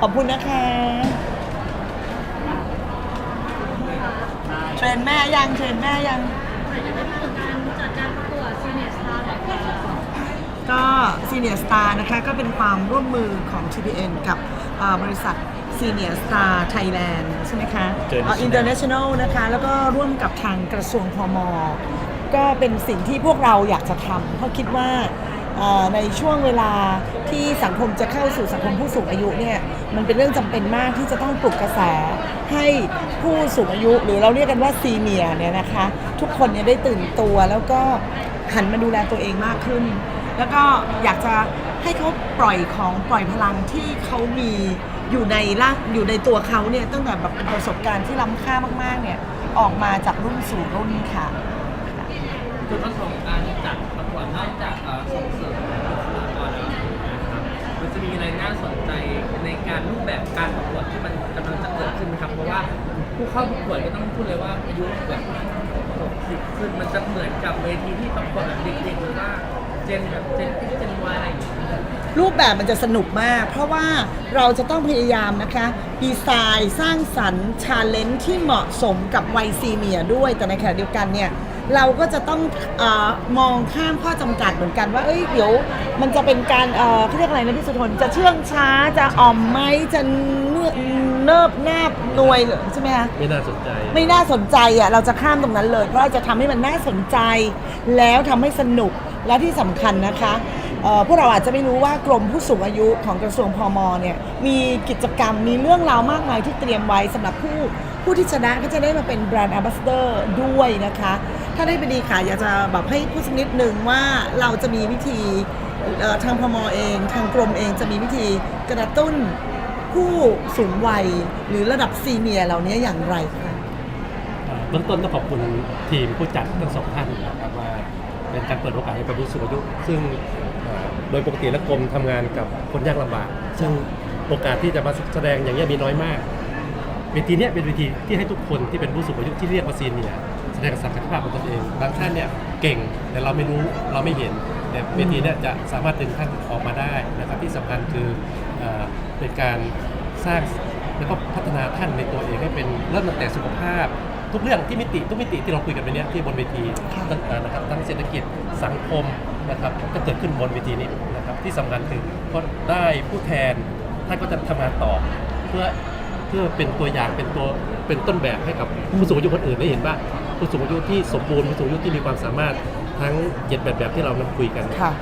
ขอบคุณนะคะ เทรนแม่ยัง เทรนแม่ยัง ก็ซีเนียร์สตาร์นะคะ ก็เป็นความร่วมมือของ TPN กับเอ่อบริษัทซีเนียร์สตาร์ไทยแลนด์ใช่ไหมคะอินเตอร์เนชั่นแนลนะคะ แล้วก็ร่วมกับทางกระทรวงพม ก็เป็นสิ่งที่พวกเราอยากจะทำเพราะคิดว่าเอ่อ ในช่วงเวลาที่สังคมจะเข้าสู่สังคมผู้สูงอายุเนี่ยมันเป็นเรื่องจำเป็นมากที่จะต้องปลุกกระแสให้ผู้สูงอายุ หรือเราเรียกกันว่าซีเนียเนี่ยนะคะทุกคนเนี่ยได้ตื่นตัวแล้วก็หันมาดูแลตัวเองมากขึ้น แล้วก็อยากจะให้เขาปล่อยของปล่อยพลังที่เขามีอยู่ในร่างอยู่ในตัวเขาเนี่ยตั้งแต่แบบเป็นประสบการณ์ที่ล้ำค่ามากๆเนี่ยออกมาจากรุ่นสู่รุ่นค่ะ แบบการประกวดที่มันกำลังจะเกิดขึ้นไหมครับ เพราะว่าผู้เข้าประกวดก็ต้องพูดเลยว่าอายุแบบ60ขึ้นมันจะเหมือนกับเวทีที่ประกวดแบบเด็กๆหรือว่าเจนแบบเจนที่เจนวายอะไรอย่างเงี้ย รูปแบบมันจะสนุกมาก เพราะว่าเราจะต้องพยายามนะคะ ดีไซน์สร้างสรรค์ชาเลนจ์ที่เหมาะสมกับวัยซีเนียร์ด้วยแต่ในขณะเดียวกันเนี่ย เราก็จะต้องเออมองข้ามข้อจำกัดเหมือนกันว่า เอ้ยเดี๋ยวมันจะเป็นการเออเขาเรียกอะไรนะพี่สุทนจะเชื่องช้าจะอ่อมไหมจะเนื้อเนิบแนบนวยเหรอใช่ไหมคะ ไม่น่าสนใจไม่น่าสนใจอะเราจะข้ามตรงนั้นเลย เพราะเราจะทำให้มันน่าสนใจ แล้วทำให้สนุกและที่สำคัญนะคะเอ่อพวกเราอาจจะไม่รู้ว่ากรมผู้สูงอายุของกระทรวงพมเนี่ยมีกิจกรรมมีเรื่องราวมากมายที่เตรียมไว้สำหรับผู้ผู้ที่ชนะก็จะได้มาเป็นแบรนด์ a m b a s s a d o r ด้วยนะคะ ถ้าได้ไปดีค่ะ อยากจะแบบให้พูดสักนิดหนึ่งว่าเราจะมีวิธีทางพมอเอง ทางกรมเองจะมีวิธีกระตุ้นผู้สูงวัยหรือระดับซีเนียร์เหล่านี้อย่างไรคะเบื้องต้นต้องขอบคุณทีมผู้จัดทั้งสองท่านนะครับว่าเป็นการเปิดโอกาสให้กับผู้สูงอายุซึ่งโดยปกติแล้วกรมทำงานกับคนยากลำบาก ซึ่งโอกาสที่จะมาแสดงอย่างนี้มีน้อยมากเวทีนี้เป็นเวทีที่ให้ทุกคนที่เป็นผู้สูงอายุที่เรียกว่าซีเนียร์ แสดงศักยภาพของตนเอง บางท่านเนี่ยเก่งแต่เราไม่รู้เราไม่เห็นแต่เวทีเนี่ยจะสามารถดึงท่านออกมาได้นะครับที่สำคัญคือเอ่อเป็นการสร้างแล้วก็พัฒนาท่านในตัวเองให้เป็นเริ่มตั้งแต่สุขภาพ ทุกเรื่องที่มิติทุกมิติที่เราคุยกันไปเนี้ยที่บนเวทีตั้งนะครับทั้งเศรษฐกิจสังคมนะครับจะเกิดขึ้นบนเวทีนี้นะครับที่สำคัญคือก็ได้ผู้แทนท่านก็จะทำงานต่อเพื่อเพื่อเป็นตัวอย่างเป็นตัวเป็นต้นแบบให้กับผู้สูงอายุคนอื่นได้เห็นว่า ผู้สูงอายุที่สมบูรณ์ผู้สูงอายุที่มีความสามารถทั้งเจ็ดแบบแบบที่เรานำคุยกันค่ะ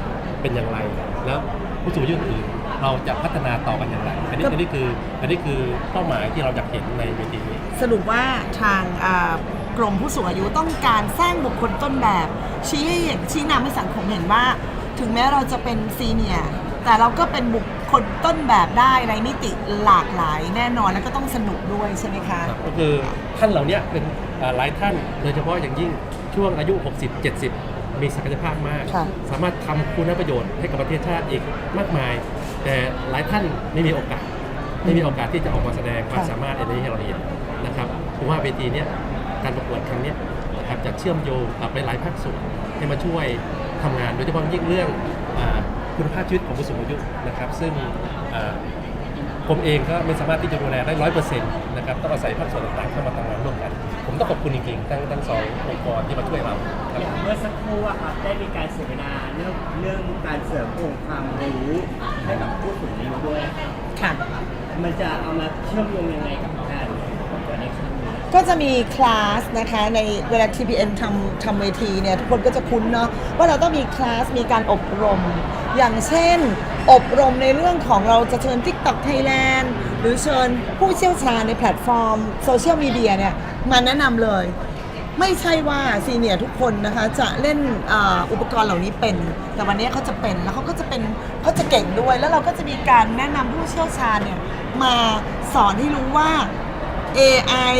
เป็นอย่างไร แล้วผู้สูงอายุอื่นเราจะพัฒนาต่อกันอย่างไรอันนี้ก็อันนี้คืออันนี้คือเป้าหมายที่เราอยากเห็นในเวทีนี้ สรุปว่าทางอ่ากรมผู้สูงอายุต้องการสร้างบุคคลต้นแบบ ชี้ให้เห็นชี้นำให้สังคมเห็นว่า ถึงแม้เราจะเป็นซีเนียร์แต่เราก็เป็นบุคคลต้นแบบได้ในมิติหลากหลายแน่นอนแล้วก็ต้องสนุกด้วยใช่ไหมคะ ครับก็คือท่านเหล่านี้เป็นอ่า หลายท่านโดยเฉพาะอย่างยิ่งช่วงอายุ 60 70 มีศักยภาพมากค่ะสามารถทำคุณประโยชน์ให้กับประเทศชาติอีกมากมาย แต่หลายท่านไม่มีโอกาส ไม่มีโอกาสที่จะออกมาแสดงความค่ะสามารถอันนี้ให้เราเห็นนะครับผมว่าเวทีเนี้ยการประกวดครั้งเนี้ยนะครับจะเชื่อมโยงกับหลายๆภาคส่วนให้มาช่วยทำงานโดยเฉพาะยิ่งเรื่องอาคุณภาพชีวิตของผู้สูงอายุนะครับ ซึ่งอ่าผมเองก็ไม่สามารถที่จะดูแลได้ร้อยเปอร์เซ็นต์นะครับต้องอาศัยภาคส่วนต่างๆเข้ามาทำงานร่วม กันผมต้องขอบคุณจริงๆทั้งทั้งสององค์กรที่มาช่วยเราครับ อย่างเมื่อสักครู่อะครับได้มีการเสวนาเรื่องเรื่องการเสริมองค์ความรู้ให้กับผู้สูงอายุด้วย ค่ะ มันจะเอามาเชื่อมโยงยังไงกับการประกวดในครั้งนี้ ก็จะมีคลาสนะคะในเวลา TPN ทำทำเวทีเนี่ยทุกคนก็จะคุ้นเนาะว่าเราต้องมีคลาสมีการอบรม อย่างเช่น อบรมในเรื่องของเราจะเชิญ TikTok Thailand หรือเชิญผู้เชี่ยวชาญในแพลตฟอร์มโซเชียลมีเดียเนี่ยมาแนะนำเลย ไม่ใช่ว่าซีเนียร์ทุกคนนะคะจะเล่นออุปกรณ์เหล่านี้เป็น แต่วันนี้เขาจะเป็นแล้วเขาก็จะเป็นเขาจะเก่งด้วย แล้วเราก็จะมีการแนะนำผู้เชี่ยวชาญเนี่ยมาสอนให้รู้ว่า AI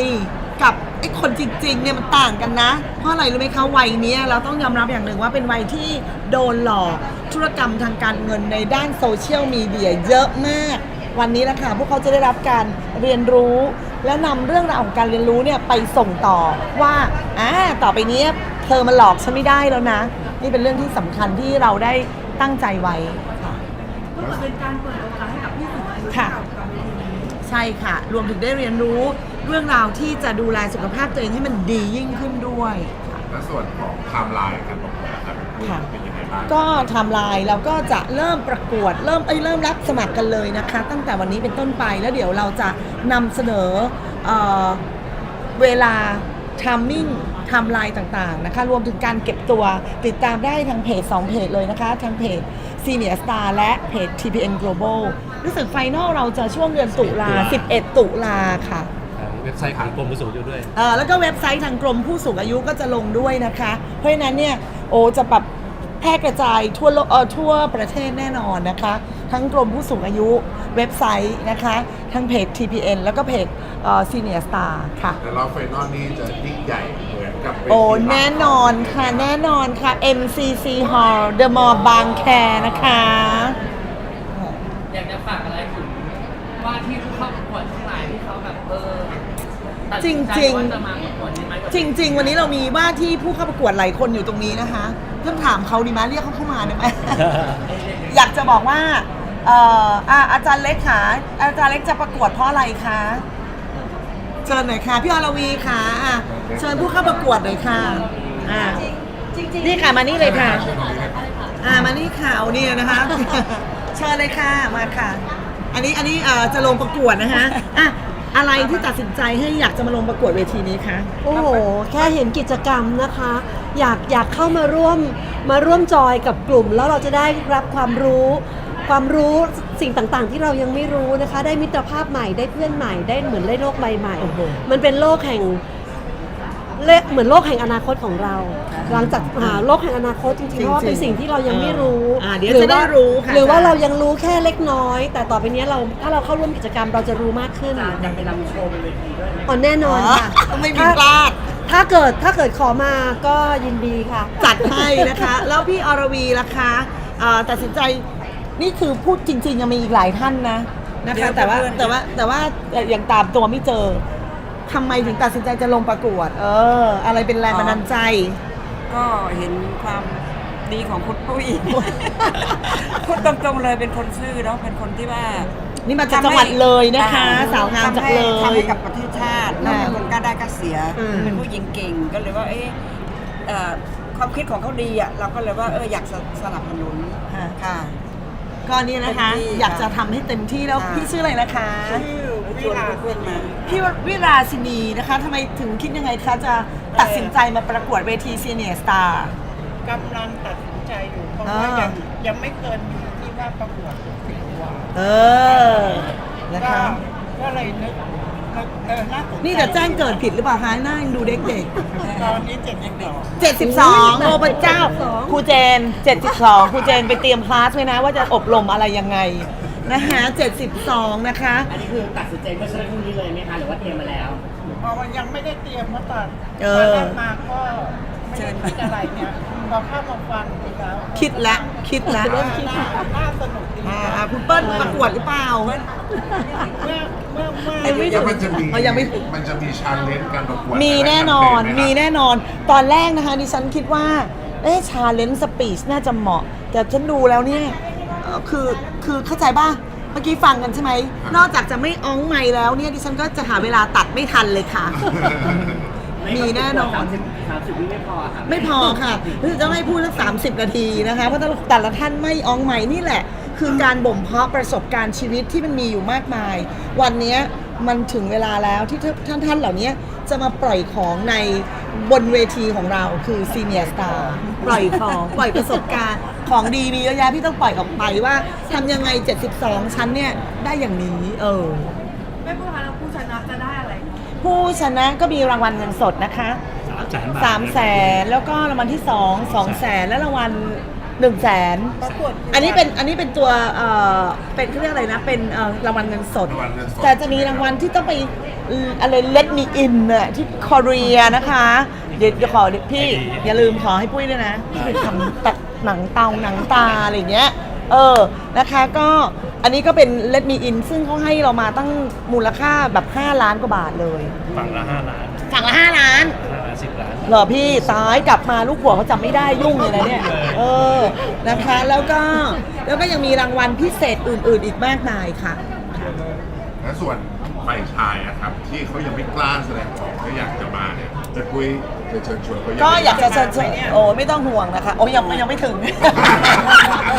กับไอ้คนจริงๆเนี่ยมันต่างกันนะ เพราะอะไรรู้ไหมคะวัยเนี้ยเราต้องยอมรับอย่างหนึ่งว่าเป็นวัยที่โดนหลอกธุรกรรมทางการเงินในด้านโซเชียลมีเดียเยอะมาก วันนี้แหละค่ะพวกเขาจะได้รับการเรียนรู้ และนำเรื่องราวของการเรียนรู้เนี่ยไปส่งต่อว่าอ่าต่อไปเนี้ยเธอมาหลอกฉันไม่ได้แล้วนะ นี่เป็นเรื่องที่สำคัญที่เราได้ตั้งใจไว้ค่ะก็เหมือนเป็นการเปิดโอกาสให้กับพี่สูงอายุค่ะกับกับเวทีนี้ ใช่ค่ะ รวมถึงได้เรียนรู้ เรื่องราวที่จะดูแลสุขภาพตัวเองให้มันดียิ่งขึ้นด้วย และส่วนของไทม์ไลน์การประกวดนะครับค่ะ เป็นยังไงบ้างก็ไทำลายเราก็จะเริ่มประกวดเริ่มเอ้ยเริ่มรับสมัครกันเลยนะคะ ตั้งแต่วันนี้เป็นต้นไปแล้วเดี๋ยวเราจะนำเสนอเออเวลาทามมิ่งไทม์ไลน์ต่างๆนะคะ รวมถึงการเก็บตัวติดตามได้ทางเพจ 2 เพจเลยนะคะ ทางเพจ Senior Star และเพจ TPN Global รู้สึกไฟนอลเราจะช่วงเดือนตุลา11 ตุลาค่ะทาง เว็บไซต์ของกรมผู้สูงอายุด้วย เอ่อแล้วก็เว็บไซต์ทางกรมผู้สูงอายุก็จะลงด้วยนะคะ เพราะฉะนั้นเนี่ยโอจะแบบแพร่กระจายทั่วโลกเอ่อทั่วประเทศแน่นอนนะคะ ทั้งกรมผู้สูงอายุเว็บไซต์นะคะ ทั้งเพจ TPN แล้วก็เพจเอ่อ Senior Star ค่ะ แต่รอบไฟนอลนี้จะยิ่งใหญ่เหมือนกับเวทีโอ้หลักแน่นอนค่ะ แน่นอนค่ะ MCC Hall The Mall บางแคนะคะ อยากจะฝากอะไรถึงว่าที่ ตัดสินใจจริงๆว่าจะมาประกวดนี้ไหมจริง ๆ วันนี้เรามีว่าที่ผู้เข้าประกวดหลายคนอยู่ตรงนี้นะคะเพิ่งถามเขาดีไหมเรียกเขาเข้ามาได้ไหม อยากจะบอกว่าเอ่ออะอาจารย์เล็กค่ะอาจารย์เล็กจะประกวดเพราะอะไรคะเชิญหน่อยค่ะ พี่อรวีค่ะอะเชิญผู้เข้าประกวดหน่อยค่ะอะนี่ค่ะมานี่เลยค่ะ อ่ามานี่ข่าวเนี่ยนะคะ เชิญเลยค่ะมาค่ะ อันนี้อันนี้เอ่อจะลงประกวดนะคะอะ อะไรที่ตัดสินใจให้อยากจะมาลงประกวดเวทีนี้คะ โอ้โห แค่เห็นกิจกรรมนะคะ อยากอยากเข้ามาร่วมมาร่วมจอยกับกลุ่ม แล้วเราจะได้รับความรู้ ความรู้สิ่งต่างๆ ที่เรายังไม่รู้นะคะ ได้มิตรภาพใหม่ได้เพื่อนใหม่ได้เหมือนได้โลกใบใหม่ โอ้โห มันเป็นโลกแห่ง เลเหมือนโลกแห่งอนาคตของเรา หลังจากหาโลกแห่งอนาคตจริงๆเพราะว่าเป็นสิ่งที่เรายังไม่รู้อ่าเดี๋ยวจะได้รู้ค่ะ หรือว่าเรายังรู้แค่เล็กน้อย แต่ต่อไปเนี้ยเราถ้าเราเข้าร่วมกิจกรรมเราจะรู้มากขึ้นจะไปรำโชว์บนเวทีด้วยไหมอ๋อแน่นอนค่ะอ๋อไม่มีพลาด ถ้าเกิดถ้าเกิดขอมาก็ยินดีค่ะ จัดให้นะคะ แล้วพี่อรวีล่ะคะเอ่อตัดสินใจนี่คือพูดจริง ๆ ยังมีอีกหลายท่านนะนะคะแต่ว่าแต่ว่าแต่ว่ายังตามตัวไม่เจอ ทำไมถึงตัดสินใจจะลงประกวด เออ อะไรเป็นแรงบันดาลใจ ก็เห็นความดีของคุณปุ้ย พูดตรงๆเลยเป็นคนซื่อเนาะเป็นคนที่ว่านี่มาจากจังหวัดเลยนะคะอ่สาวงามจากเลย ทำให้กับประเทศชาติแล้วอ่าเป็นคนกล้าได้กล้าเสีย อืม เป็นผู้หญิงเก่งก็เลยว่าเอ๊ะเอ่อความคิดของเขาดีอะเราก็เลยว่าเอออยากสสนับสนุนค่ะ ก็นี่นะคะ เต็มที่อยากจะทำให้เต็มที่แล้วค่ะพี่ชื่ออะไรนะคะชวนเพื่อนๆมา พี่วิราชินีนะคะทำไมถึงคิดยังไงคะ จะตัดสินใจมาประกวดเวทีซีเนียร์สตาร์กำลังตัดสินใจอยู่เพราะอ่าว่ายังยังไม่เคยมีที่ว่าประกวดตัวเออ นะก็คะ ก็เลยนึกนึก เออน่าสนใจนี่แต่แจ้งเกิดผิดหรือเปล่าคะหน้ายังดูเด็กตอนนี้เจ็ดสิบสองๆ72โอ้พระเจ้าครูเจน 72ครูเจนไปเตรียมคลาสไว้นะว่าจะอบรมอะไรยังไงนะคะ72 นะคะ อันนี้คือตัดสินใจเมื่อสักครู่นี้เลยไหมคะหรือว่าเตรียมมาแล้ว เพราะว่ายังไม่ได้เตรียมเพราะตอนเอตอนอแรกมาก็ไม่ได้คิดอะไรเนี่ย พอเข้ามาฟังดูแล้วคิดละคิดละน่าน่าน่าสนุกดีอ่าคุณเปิ้ลประกวดหรือเปล่า เมื่อเมื่อเมื่อยังไม่ถึแล้วงมันจะมีอ๋อยังไม่ถึง มันจะมีชาเลนจ์การประกวดมีแน่นอนะไรมีแคเปญไหครับแน่นอน ตอนแรกนะคะดิฉันคิดว่า เอ๊ะชาเลนจ์สปีชน่าจะเหมาะ แต่ฉันดูแล้วเนี่ยเอ่อคือคือเข้าใจป่ะ เมื่อกี้ฟังกันใช่ไหม นอกจากจะไม่อ้องไม่แล้วเนี่ยดิฉันก็จะหาเวลาตัดไม่ทันเลยค่ะ มีแน่นอนสามสิบสามสิบวิไม่พอค่ะไม่พอค่ะคือจะไม่พูดสักสามสิบนาทีนะคะ เพราะแต่ละท่านไม่อ้องใหม่นี่แหละ คือการบ่มเพาะประสบการณ์ชีวิตที่มันมีอยู่มากมาย วันเนี้ยมันถึงเวลาแล้วที่ท่านท่านเหล่านี้จะมาปล่อยของในบนเวทีของเราคือซีเนียร์สตาร์ปล่อยของปล่อยประสบการณ์ของดีมีเยอะแยะพี่ต้องปล่อยออกไปว่าทำยังไง 72 ชั้นเนี่ยได้อย่างนี้ เออ ไม่พูดแล้วผู้ชนะจะได้อะไร ผู้ชนะก็มีรางวัลเงินสดนะคะสามแสนแล้วก็รางวัลที่สองสองแสนและรางวัลหนึ่งแสนประกวดอันนี้เป็นอันนี้เป็นตัวเอ่อเป็นเขาเรียกอะไรนะเป็นเอ่อรางวัลเงินสด รางวัลเงินสด แต่จะมีรางวัลที่ต้องไปเอ่ออะไร let me in น่ะที่คอเรียนะคะ เดี๋ยวเดี๋ยวขอเดี๋ยวพี่อย่าลืมขอให้ปุ้ยด้วยนะที่ไปทำตัดหนังเตาหนังตาอะไรอย่างเงี้ย เออนะคะก็อันนี้ก็เป็น let me in ซึ่งเขาให้เรามาตั้งมูลค่าแบบ 5 ล้านกว่าบาทเลย ฝั่งละ5ล้านฝั่งละ 5 ล้าน5ล้าน10ล้าน เหรอพี่ตายกลับมาลูกหัวเขาจำไม่ได้ยุ่งเลยนะเนี่ย เออนะคะแล้วก็แล้วก็ยังมีรางวัลพิเศษอื่น ๆ อีกมากมายค่ะ และส่วน ฝ่ายชายอะครับ ที่เขายังไม่กล้าแสดงออกเขาอยากจะมาเนี่ยจะคุยจะเชิญชวนเขางก็ไงอยากจะเชิญชวนโอ้ไม่ต้องห่วงนะคะ โอ้ยังยังไม่ถึง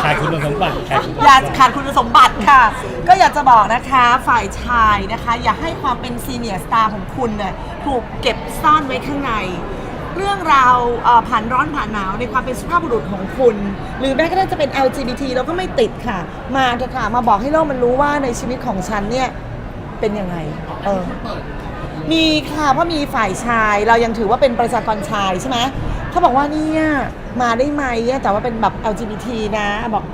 ขายคุณสมบัติขายคุณอย่าขาดคุณสมบัติค่ะ ก็อยากจะบอกนะคะฝ่ายชายนะคะ อย่าให้ความเป็นซีเนียร์สตาร์ของคุณเนี่ยถูกเก็บซ่อนไว้ข้างใน เรื่องราวเอ่อผ่านร้อนผ่านหนาวในความเป็นสุภาพบุรุษของคุณ หรือแม้กระทั่งจะเป็น LGBT เราก็ไม่ติดค่ะ มาเถอะค่ะ มาบอกให้โลกมันรู้ว่าในชีวิตของฉันเนี่ย เป็นยังไงเออมีค่ะเพราะมีฝ่ายชายเรายังถือว่าเป็นประชากรชายใช่ไหมเขาบอกว่าเนี่ยมาได้ไหมอะแต่ว่าเป็นแบบ LGBT นะบอก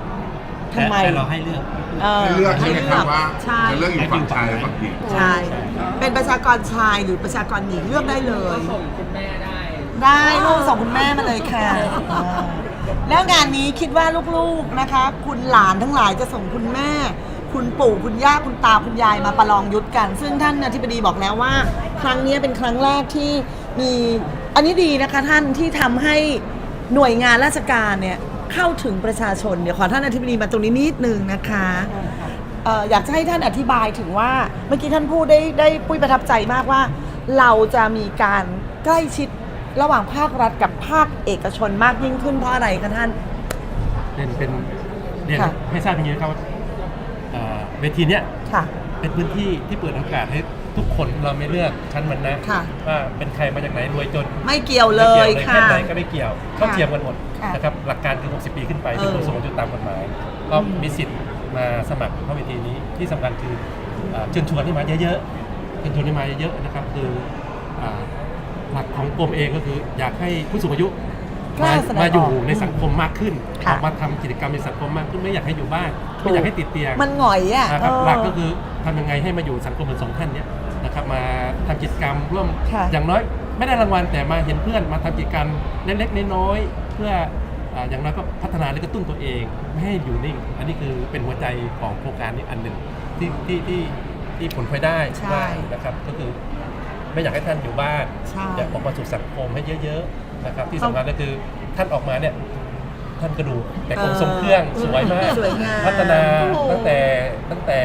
ทำไมแต่เราให้เลือก เออให้เลือกใช่ไหมครับว่าใช่จะเลือกอยู่ฝั่งชายหรือฝั่งหญิงใช่เป็นประชากรชายหรือประชากรหญิงเลือกได้เลยส่งคุณแม่ได้ ได้ลูกส่งคุณแม่มาเลยค่ะอ่าแล้วงานนี้คิดว่าลูกๆนะคะ คุณหลานทั้งหลายจะส่งคุณแม่ คุณปู่คุณย่าคุณตาคุณยายมาประลองยุทธกัน ซึ่งท่านอธิบดีบอกแล้วว่า ครั้งนี้เป็นครั้งแรกที่มีอันนี้ดีนะคะท่านที่ทำให้หน่วยงานราชการเนี่ยเข้าถึงประชาชนเดี๋ยวขอท่านอธิบดีมาตรงนี้นิดนึงนะคะเอ่ออยากจะให้ท่านอธิบายถึงว่าเมื่อกี้ท่านพูดได้ได้ปุ้ยประทับใจมากว่า เราจะมีการใกล้ชิดระหว่างภาครัฐกับภาคเอกชนมากยิ่งขึ้นเพราะอะไรคะท่านเรียนเป็นเรียนค่ะให้ทราบอย่างนี้นะครับว่า เอ่อเวทีเนี้ยค่ะ เป็นพื้นที่ที่เปิดโอกาสให้ทุกคนเราไม่เลือกชั้นวรรณะค่ะ ว่าเป็นใครมาจากไหนรวยจนไม่เกี่ยวเลยไม่กี่วค่ะเพศไหนก็ไม่เกี่ยวเท่าเทียมกันหมดค่ะนะครับหลักการคือ 60 ปีขึ้นไปเออเป็นผู้สูงอายุตามกฎหมาย ก็มีสิทธิ์มาสมัครเข้าเวทีนี้ที่สำคัญคืออ่าเชิญชวนให้มาเยอะๆเชิญชวนให้มาเยอะๆนะครับคืออ่าหลักของกรมเองก็คืออยากให้ผู้สูงอายุ กล้ามาแสดงออกมาอยู่ในสังคมมากขึ้นค่ะออกมาทำกิจกรรมในสังคมมากขึ้นไม่อยากให้อยู่บ้านถูกไม่อยากให้ติดเตียง มันหงอยอะนะครับเออ หลักก็คือทำยังไงให้มาอยู่สังคมเหมือนสองท่านเนี้ยนะครับมาทำกิจกรรมร่วมค่ะอย่างน้อยไม่ได้รางวัลแต่มาเห็นเพื่อนมาทำกิจกรรมเล็กๆน้อยๆเพื่ออ่าอย่างน้อยก็พัฒนาและกระตุ้นตัวเองไม่ให้อยู่นิ่ง อันนี้คือเป็นหัวใจของโครงการนี้อันหนึ่งที่ที่ที่ที่ผลพลอยได้ใช่ว่านะครับก็คือไม่อยากให้ท่านอยู่บ้านใช่ อยากออกมาสู่สังคมให้เยอะๆ นะครับที่สำคัญก็คือท่านออกมาเนี่ยท่านกระดูกแต่กรมทรงเครื่องสวยมากสวยงามพัฒนาโอ้โหตั้งแต่ตั้งแต่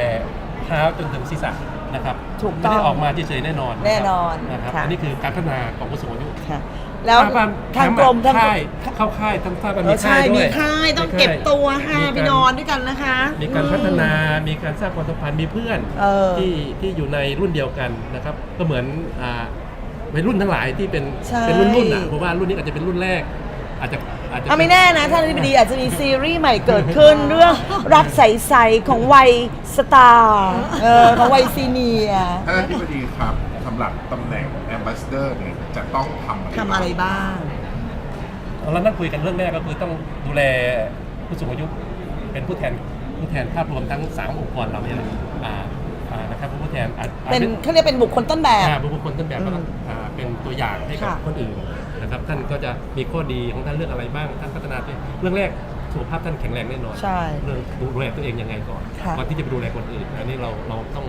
เท้าจนถึงศีรษะนะครับถูกต้องไม่ได้ออกมาเฉยๆแน่นอน แน่นอนนะครับค่ะอันนี้คือการพัฒนาของผู้สูงอายุค่ะแล้วบ้นทางกรมทางค่ายเข้าค่ายทั้งทราบว่าเอมีอใช่ค่ายด้มีวยค่ายต้องมีเก็บตัวค่ะมีไปการนอนด้วยกันนะคะ มีการพัฒนาอืมมีการสร้างความสัมพันธ์มีเพื่อนเออที่ที่อยู่ในรุ่นเดียวกันนะครับ ก็เหมือนอ่า วัยรุ่นทั้งหลายที่เป็นใช่ เป็นรุ่นรุ่นๆอะผมว่ารุ่นนี้อาจจะเป็นรุ่นแรก อาจจะอาจจะอะไม่แน่นะท่านอธิบดีอาจจะมีซีรีส์ใหม่เกิดขึ้น เรื่องรักใสๆของวัยสตาร์เออของวัยซีเนียร์ท่านอธิบดีครับสำหรับตำแหน่ง Ambassador เนี่ยจะต้องทำทำอะไรบ้าง เรานั่งคุยกันเรื่องแรกก็คือต้องดูแลผู้สูงอายุเป็นผู้แทนผู้แทนภาพรวมทั้งสามองค์กรเราเนี่ยอ่า อ่านะครับผู้แทนอาจอาจเป็นเขาเรียกเป็นบุคคลต้นแบบ อ่าบุคคลต้นแบบก็ต้องอ่าเป็นตัวอย่างให้กับค่ะ คนอื่นนะครับท่านก็จะมีข้อดีของท่านเรื่องอะไรบ้างท่านพัฒนาตัวเองเรื่องแรกสุขภาพท่านแข็งแรงแน่นอน ใช่ เรื่องดูแลตัวเองยังไงก่อนค่ะก่อนที่จะไปดูแลคนอื่นอันนี้เราเราต้อง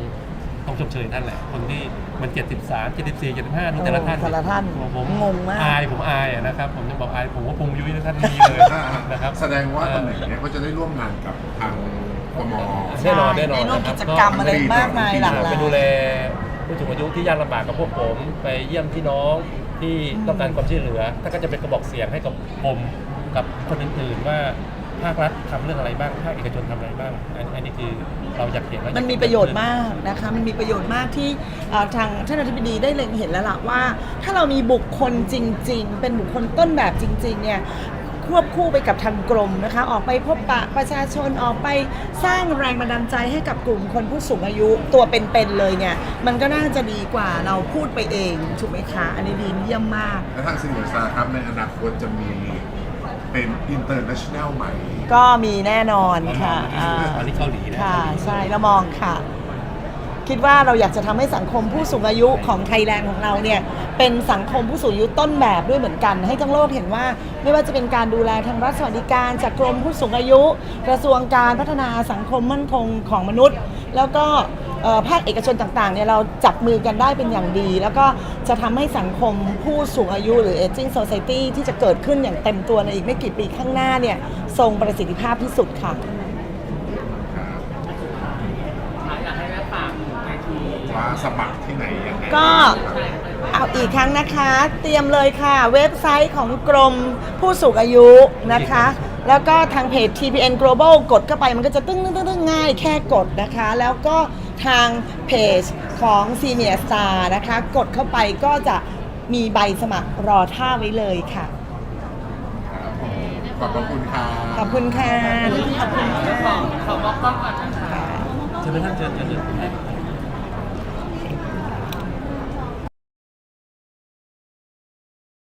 ต้องชมเชยท่านแหละ คนที่มัน 73 74 75ดูแต่ละท่านแต่ละท่านผมผมงงมาก อายผมอายอะนะครับ ผมยังบอกอายผมว่าพุงยุ้ยท่านมีเลยนะครับ แสดงว่าตำแหน่งเนี้ยก็จะได้ร่วมงานกับทาง กม แน่นอนแน่นอนได้ร่วมนะคกิบจกรรมอะไรมากมายหลากหลาไปยดูแลผู้สูงอายุที่ยากลำบากกับพวกผม ไปเยี่ยมพี่น้องที่ต้องการความช่วยเหลือท่านก็จะเป็นกระบอกเสียงให้กับผมกับคนอื่นๆว่าภาครัฐทำเรื่องอะไรบ้างภาคเอกชนทำอะไรบ้างอันอันนี้คือเราอยากเห็นว่ามันมีประโยชน์มากนะคะ มันมีประโยชน์มากที่เอ่อทางท่านอธิบดีได้เล็งเห็นแล้วล่ะว่า ถ้าเรามีบุคคลจริง ๆ เป็นบุคคลต้นแบบจริง ๆ เนี่ยค วบคู่ไปกับทางกรมนะคะ ออกไปพบปะประชาชนออกไปสร้างแรงบันดาลใจให้กับกลุ่มคนผู้สูงอายุตัวเป็นๆเลยเนี่ย มันก็น่าจะดีกว่าเราพูดไปเองถูกไหมคะ อันนี้ดีเยี่ยมมาก และทางซิงเกิลซาครับในอนาคตจะมีเป็น international ใหม่ ก็มีแน่นอนค่ะอ่าอันนี้เกาหลีนะ ค่ะ ใช่เรามองค่ะ คิดว่าเราอยากจะทำให้สังคมผู้สูงอายุของไทยแลนด์ของเราเนี่ยเป็นสังคมผู้สูงอายุต้นแบบด้วยเหมือนกัน ให้ทั้งโลกเห็นว่า ไม่ว่าจะเป็นการดูแลทางรัฐสวัสดิการ จากกรมผู้สูงอายุ กระทรวงการพัฒนาสังคมมั่นคงของมนุษย์ แล้วก็ภาคเอกชนต่างๆเนี่ยเราจับมือกันได้เป็นอย่างดี แล้วก็จะทำให้สังคมผู้สูงอายุหรือ aging society ที่จะเกิดขึ้นอย่างเต็มตัวในอีกไม่กี่ปีข้างหน้าเนี่ยทรงประสิทธิภาพที่สุดค่ะ อยากให้แม่ฝากถึงเวที ว่า สมัครที่ไหนยังไงก็เอาอีกครั้งนะคะ เตรียมเลยค่ะ เว็บไซต์ของกรมผู้สูงอายุนะคะ แล้วก็ทางเพจ TPN Global กดเข้าไปมันก็จะตึ้งตึ้งตึ้งตึ้งง่ายแค่กดนะคะ แล้วก็ทางเพจของ Senior Star นะคะ กดเข้าไปก็จะมีใบสมัครรอท่าไว้เลยค่ะขอบพระคุณค่ะขอบคุณค่ะ ขอขอบอกกล้องก่อนนะคะใช่ไหมท่านเชิญเชิญเชิญ